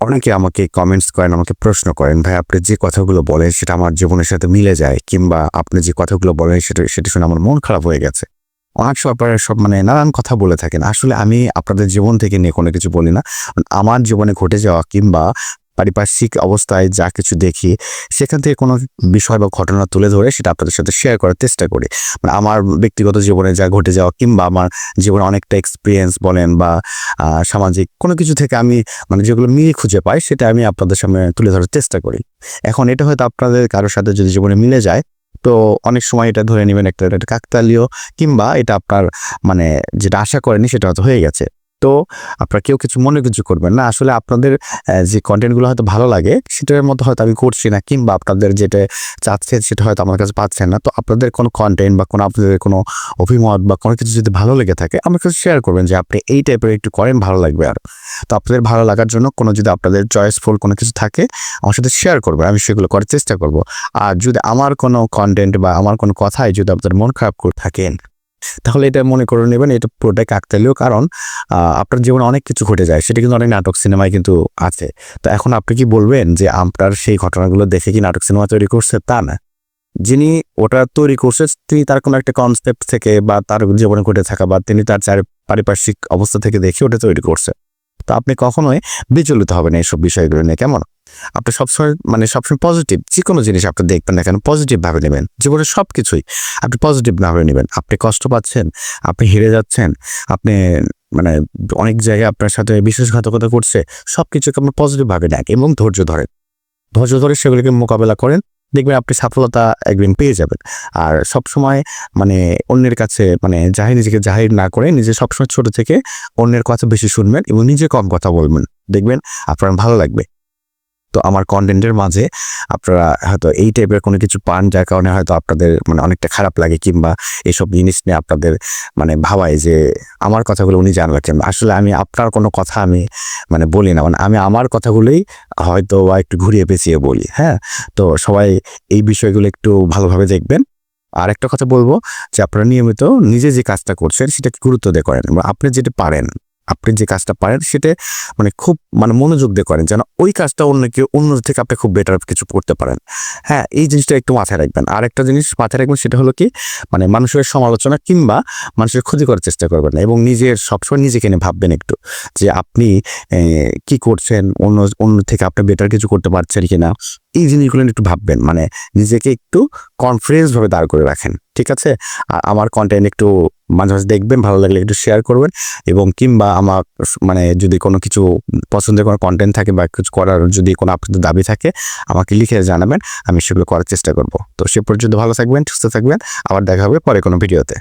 অনেকে আমাকে কমেন্টস করেন, আমাকে প্রশ্ন করেন, ভাই, আপনি যে কথাগুলো বলেন, সেটা আমার জীবনের সাথে মিলে যায়? কিংবা আপনি যে কথাগুলো বলেন, সেটা সেটা শুনে আমার মন খারাপ হয়ে গেছে। অনেক সময় আপনারা সব মানে নানান কথা বলে থাকেন। আসলে আমি আপনাদের জীবন থেকে নিয়ে কোনো কিছু বলি না। আমার জীবনে ঘটে যাওয়া কিংবা পারিপার্শ্বিক অবস্থায় যা কিছু দেখি, সেখান থেকে কোনো বিষয় বা ঘটনা তুলে ধরে সেটা আপনাদের সাথে শেয়ার করার চেষ্টা করি। মানে আমার ব্যক্তিগত জীবনে যা ঘটে যাওয়া কিংবা আমার জীবনে অনেকটা এক্সপিরিয়েন্স বলেন বা সামাজিক কোনো কিছু থেকে আমি মানে যেগুলো মিল খুঁজে পাই, সেটা আমি আপনাদের সামনে তুলে ধরার চেষ্টা করি। এখন এটা হয়তো আপনাদের কারোর সাথে যদি জীবনে মিলে যায়, তো অনেক সময় এটা ধরে নেবেন একটা কাকতালীয় কিংবা এটা আপনার মানে যেটা আশা করেনি সেটা হয়তো হয়ে গেছে। তো আপনারা কেউ কিছু মনে কিছু করবেন না। আসলে আপনাদের যে কন্টেন্টগুলো হয়তো ভালো লাগে, সেটার মতো হয়তো আমি করছি না কিংবা আপনাদের যেটা চাচ্ছেন সেটা হয়তো আমার কাছে পাচ্ছেন না। তো আপনাদের কোনো কন্টেন্ট বা কোনো আপনাদের কোনো অভিমত বা কোনো কিছু যদি ভালো লেগে থাকে, আমার কাছে শেয়ার করবেন যে আপনি এই টাইপের একটু করেন ভালো লাগবে আর। তো আপনাদের ভালো লাগার জন্য কোনো যদি আপনাদের চয়েসফুল কোনো কিছু থাকে, আমার সাথে শেয়ার করবেন, আমি সেগুলো করার চেষ্টা করব। আর যদি আমার কোনো কন্টেন্ট বা আমার কোনো কথায় যদি আপনাদের মন খারাপ করে থাকেন তাহলে এটা মনে করে নেবেন এটা পুরোটাই কাকতালীয়, কারণ আপনার জীবনে অনেক কিছু ঘটে যায়, সেটা কিন্তু অনেক নাটক সিনেমায় কিন্তু আছে। তো এখন আপনি কি বলবেন যে আপনার সেই ঘটনাগুলো দেখে কি নাটক সিনেমা তৈরি করছে? তা না। যিনি ওটা তৈরি করছে, তিনি তার কোনো একটা কনসেপ্ট থেকে বা তার জীবনে ঘটে থাকা বা তিনি তার চার পারিপার্শ্বিক অবস্থা থেকে দেখে ওটা তৈরি করছে। তো আপনি কখনোই বিচলিত হবেন এইসব বিষয়গুলো নিয়ে, কেমন? আপনি সবসময় মানে সবসময় পজিটিভ যে কোনো জিনিস আপনি দেখবেন না কেন পজিটিভ ভাবে নেবেন। জীবনের সব কিছুই আপনি পজিটিভ ভাবে নেবেন। আপনি কষ্ট পাচ্ছেন, আপনি হেরে যাচ্ছেন, আপনি মানে অনেক জায়গায় আপনার সাথে বিশ্বাসঘাতকতা করছে সব কিছুকে আপনি পজিটিভ ভাবে নেন এবং ধৈর্য ধরেন। ধৈর্য ধরে সেগুলিকে মোকাবেলা করেন দেখবেন আপনি সফলতা একদিন পেয়ে যাবেন। আর সব সময় মানে অন্যের কাছে মানে জাহির নিজেকে জাহির না করে নিজে সবসময় ছোট থেকে অন্যের কথা বেশি শুনবেন এবং নিজে কম কথা বলবেন। দেখবেন আপনার ভালো লাগবে। তো আমার কন্টেন্টের মাঝে আপনারা হয়তো এই টাইপের কোনো কিছু পান, যার কারণে হয়তো আপনাদের মানে অনেকটা খারাপ লাগে কিংবা এইসব জিনিস নিয়ে আপনাদের মানে ভাবায় যে আমার কথাগুলো উনি জানবেন কেন। আসলে আমি আপনার কোনো কথা আমি মানে বলি না মানে আমি আমার কথাগুলোই হয়তো বা একটু ঘুরিয়ে পেঁচিয়ে বলি হ্যাঁ? তো সবাই এই বিষয়গুলো একটু ভালোভাবে দেখবেন। আর একটা কথা বলব যে আপনারা নিয়মিত নিজে যে কাজটা করছেন সেটাকে গুরুত্ব দিয়ে করেন আপনি যেটা পারেন। আপনি যে কাজটা পারেন সেটা মানে খুব মানে মনোযোগ দিয়ে করেন যেন ওই কাজটা অন্য কেউ, অন্য থেকে আপনি খুব বেটার কিছু করতে পারেন। হ্যাঁ এই জিনিসটা একটু মাথায় রাখবেন। আর একটা জিনিস মাথায় রাখবেন সেটা হলো কি মানে মানুষের সমালোচনা কিংবা মানুষের ক্ষতি করার চেষ্টা করবেন না এবং নিজের সবসময় নিজেকে নিয়ে ভাববেন একটু যে আপনি কি করছেন? অন্য অন্য থেকে আপনি বেটার কিছু করতে পারছেন কিনা? এই জিনিসগুলো একটু ভাববেন। মানে নিজেকে একটু কনফিডেন্স ভাবে দাঁড় করে রাখেন, ঠিক আছে? আর আমার কন্টেন্ট একটু মাঝে মাঝে দেখবেন, ভালো লাগলে একটু শেয়ার করবেন এবং কিংবা আমার মানে যদি কোনো কিছু পছন্দের কোনো কন্টেন্ট থাকে বা কিছু করার যদি কোনো আপনাদের দাবি থাকে, আমাকে লিখে জানাবেন, আমি সেগুলো করার চেষ্টা করব। তো সে পর্যন্ত ভালো থাকবেন, সুস্থ থাকবেন, আবার দেখা হবে পরে কোনো ভিডিওতে